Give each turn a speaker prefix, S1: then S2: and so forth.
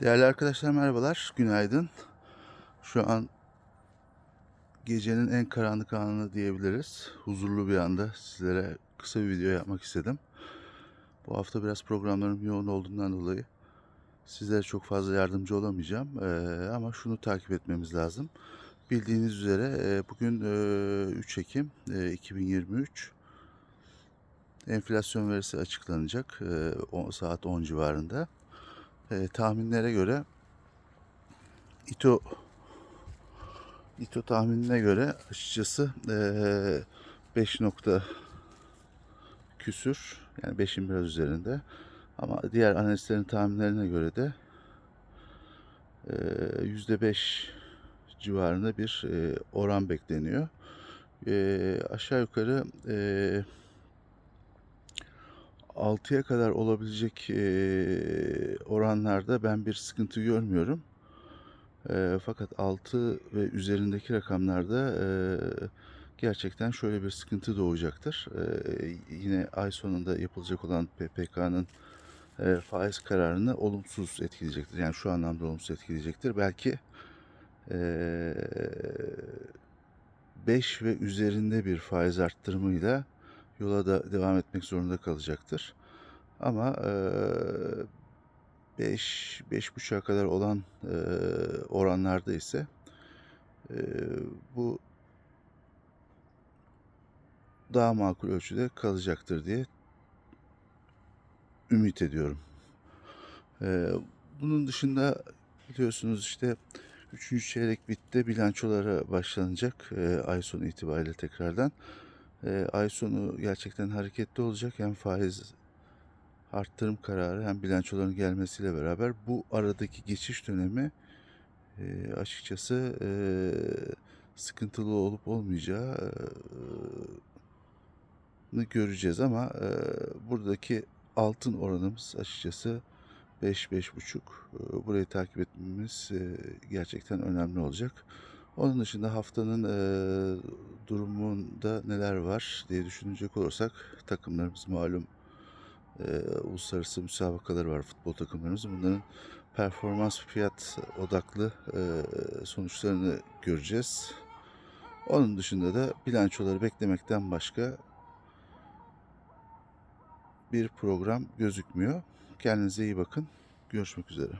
S1: Değerli arkadaşlar merhabalar, günaydın. Şu an gecenin en karanlık anını diyebiliriz. Huzurlu bir anda sizlere kısa bir video yapmak istedim. Bu hafta biraz programlarım yoğun olduğundan dolayı sizlere çok fazla yardımcı olamayacağım. Ee, ama şunu takip etmemiz lazım. Bildiğiniz üzere e, bugün e, 3 Ekim e, 2023 enflasyon verisi açıklanacak e, saat 10 civarında. E, tahminlere göre İTO İTO tahminine göre açıkçası e, 5 nokta küsür yani 5'in biraz üzerinde ama diğer analistlerin tahminlerine göre de e, %5 civarında bir e, oran bekleniyor. E, aşağı yukarı e, 6'ya kadar olabilecek oranlarda ben bir sıkıntı görmüyorum. Fakat 6 ve üzerindeki rakamlarda gerçekten şöyle bir sıkıntı doğacaktır. Yine ay sonunda yapılacak olan PPK'nın faiz kararını olumsuz etkileyecektir. Yani şu anlamda olumsuz etkileyecektir. Belki e, 5 ve üzerinde bir faiz arttırımıyla yola da devam etmek zorunda kalacaktır. Ama eee 5 5,5'a kadar olan oranlarda ise bu daha makul ölçüde kalacaktır diye ümit ediyorum. Bunun dışında biliyorsunuz işte 3. çeyrek bitti bilançolara başlanacak ay sonu itibariyle tekrardan. Eee, ay sonu gerçekten hareketli olacak. Hem faiz arttırım kararı hem bilançoların gelmesiyle beraber bu aradaki geçiş dönemi eee, açıkçası eee, sıkıntılı olup olmayacağı eee, göreceğiz ama eee, buradaki altın oranımız açıkçası 5-5,5. Eee, Burayı takip etmemiz eee, gerçekten önemli olacak. Onun dışında haftanın eee, durumunda neler var diye düşünecek olursak takımlarımız malum eee, uluslararası müsabakalar var futbol takımlarımızın. Bunların performans fiyat odaklı eee, sonuçlarını göreceğiz. Onun dışında da bilançoları beklemekten başka bir program gözükmüyor. Kendinize iyi bakın. Görüşmek üzere.